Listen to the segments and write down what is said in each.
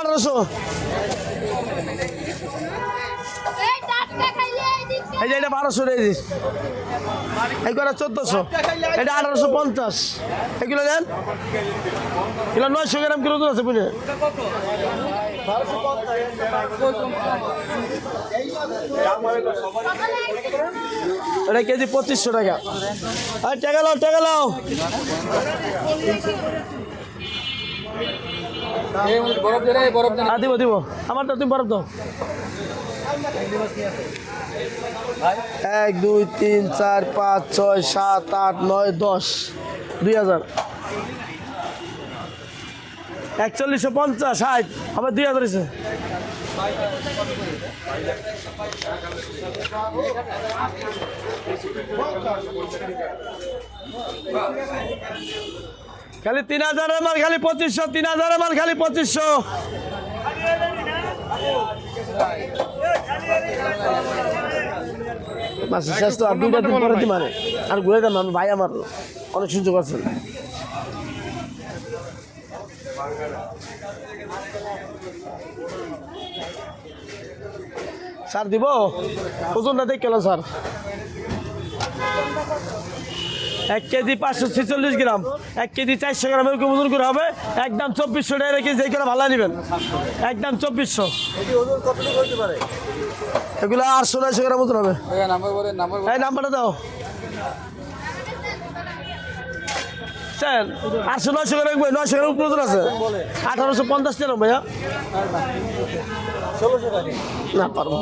আঠারোশো। এই টাটকা খাইলে এই দিকে এই যে এটা বারোশো রেজি এই করে চোদ্দোশো। এটা আঠারোশো পঞ্চাশ। এগুলো নেন এগুলো নয়শো গ্রাম কিলো ওজন আছে বুঝলে? এটা কেজি পঁচিশশো টাকা। আর টাকা লাও টাকা লাও। দিব আমারটা তুমি বরফ দাও। এক, দুই, তিন, চার, পাঁচ, ছয়, সাত, আট, নয়, দশ। দুই হাজার। একচল্লিশশো পঞ্চাশ, ষাট। আমার দুই হাজার হয়েছে। খালি তিন হাজারের মাল খালি পঁচিশশো, তিন হাজারের মাল খালি পঁচিশশো। মাসের শেষ তো, আর আমি ভাই আমার, অনেক সুযোগ আছে। স্যার দিব? ওজনটা দেখ কেন, স্যার? এক কেজি পাঁচশো ছেচল্লিশ গ্রাম। এক কেজি চারশো গ্রাম এরকম ওজন করে হবে। একদম চব্বিশশো টাকা কেজি এই করে ভালো নেবেন। একদম চব্বিশশো। এগুলো আটশো নয়শো গ্রাম ওজন হবে। এই নাম্বারটা দাও। স্যার, আটশো নয়শো গ্রাম রাখবে, নয়শো গ্রাম উপরে আছে। আঠারোশো পঞ্চাশ টাকা ভাইয়া। না, পারব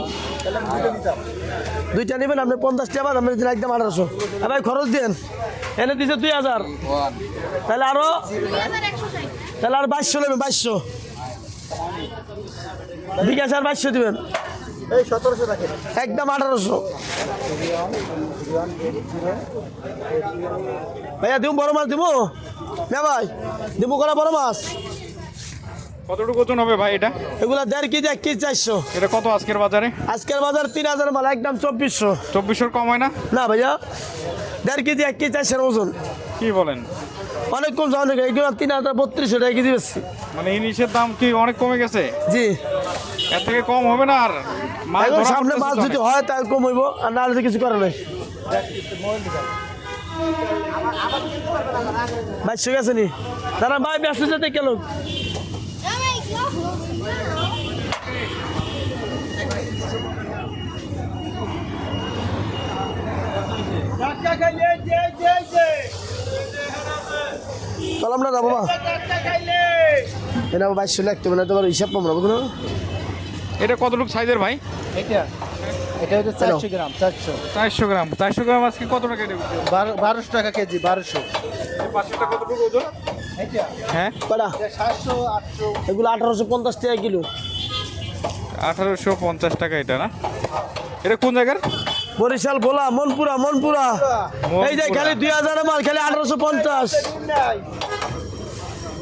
দুইটা নেবেন, আপনি পঞ্চাশ টাকা আপনি দিন একদম আঠারোশো। ভাই, খরচ দেন। এনে দিছে দুই হাজার। তাহলে আরও তাহলে আর বাইশশো নেবেন, বাইশশো। বিকাশ আর বাইশশো দিবেন। একদম আঠারোশো। ভাইয়া দিব বড় মাছ দিব না ভাই দিব করা বড় মাছ? কতটুকু ওজন হবে ভাই এটা? এগুলা দেড় কেজি এক কেজি চারশো। এটা কত আজকের বাজারে? আজকের বাজার তিন হাজার মাল একদম চব্বিশশো। চব্বিশশোর কম হয় না? না ভাইয়া দেড় কেজি এক কেজি চারশোর ওজন। কি বলেন? অনেক কম অনেক এগুলো তিন হাজার বত্রিশশো টাকা কেজি বেশি। মানে ইলিশের দাম কি অনেক কমে গেছে? জি। এর থেকে কম হবে না আর? মাছ এখন সামনে মাছ যদি হয় তাই কম হইব আর না হলে কিছু করার নাই। বাইশশো গেছে নি? তারা ভাই ব্যস্ত যেতে কেন জামাই কেউ চলাম না বাবা এটা বাইশশো লাগতে মানে তোমার হিসাব পাবো না? বুঝলো এটা কতটুকু সাইজের ভাই? এটা এটা হচ্ছে চারশো গ্রাম চারশো। চারশো গ্রাম। চারশো গ্রাম আজকে কত টাকা বারো- বারোশো টাকা কেজি বারোশো। পাঁচশোটা কতটুকু ওজন? হ্যাঁ? কটা? সাতশো আটশো। এগুলো আঠারোশো পঞ্চাশ টাকা কিলো। আঠারোশো পঞ্চাশ টাকা এটা না? এটা কোন জায়গার? বরিশাল ভোলা মনপুরা মনপুরা। এই যে খালি দুই হাজার মাল খালি আঠারোশো পঞ্চাশ।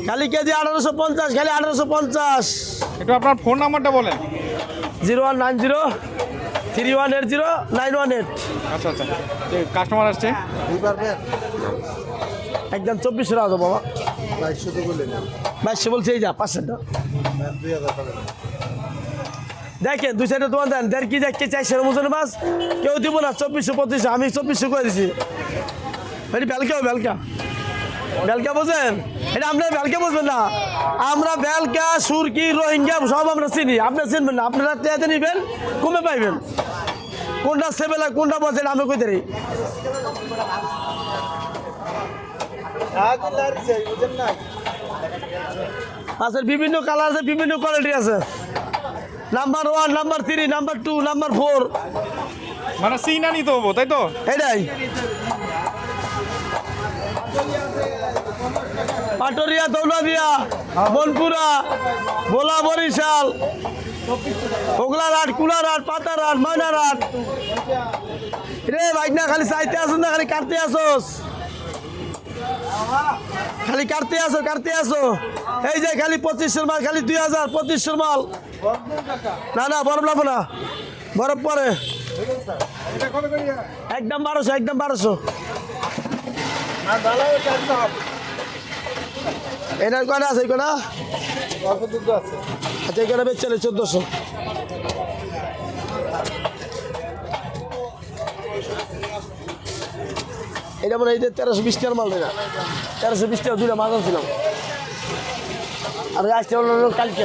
খালি কেজি আঠারোশো পঞ্চাশ খালি আঠারোশো পঞ্চাশ। একটু আপনার ফোন নাম্বারটা বলেন। Zero one nine zero three one eight zero nine one eight. আচ্ছা আচ্ছা। কাস্টমার আসছে। একদম চব্বিশশো টাকা দেবো বাবা। বাইশশো তো বললেন। বাইশশো বলছে এই যা টাকা দেখেন দুই সাইডে তোমার দেন। দেড় কেজি এক কেজি চারশো ওজন মাছ কেউ দিব না চব্বিশশো পঁচিশশো। আমি চব্বিশশো করে দিছি। বেলকা বেলকা। বেলকা বোঝেন? এটা আপনার বেলকা বুঝবেন না। আমরা বেলকা সুরকি রোহিঙ্গা সব আমরা চিনি। আপনি চিনবেন না। আপনারা টেয়াতে নিবেন কমে পাইবেন। কোনটা সেবেলা কোনটা বলছে এটা আমি কই দেরি বুঝেন বিভিন্ন কালার আছে বিভিন্ন কোয়ালিটি আছে। Number one number three number two number four মানে সিনা নিতে হব তাই তো? এটাই। পাটরিয়া দৌলাদিয়া বনপুরা ভোলা বরিশাল ওগলারহাট কুলারহাট, পাতারহাট, ময়নারহাট। রে ভাই না খালি চাইতে আসুন না, খালি কাটতে আসোস। খালি কাটতে আসো কাটতে আসো। এই যে খালি পঁচিশশোর মাল, খালি দুই হাজার পঁচিশশোর মাল। না না, বরফ লাগবো না। বরফ পরে। একদম বারোশো একদম বারোশো। এটার কয়টা আছে কটা অল্প দুধ আছে আচ্ছা এই কয়টা বেচছে চোদ্দোশো। এটা এই যে তেরোশো বিশ টাকার মাল না। তেরোশো বিশ টাকা দুইটা মাছ আনছিলাম। আর আসতে কালকে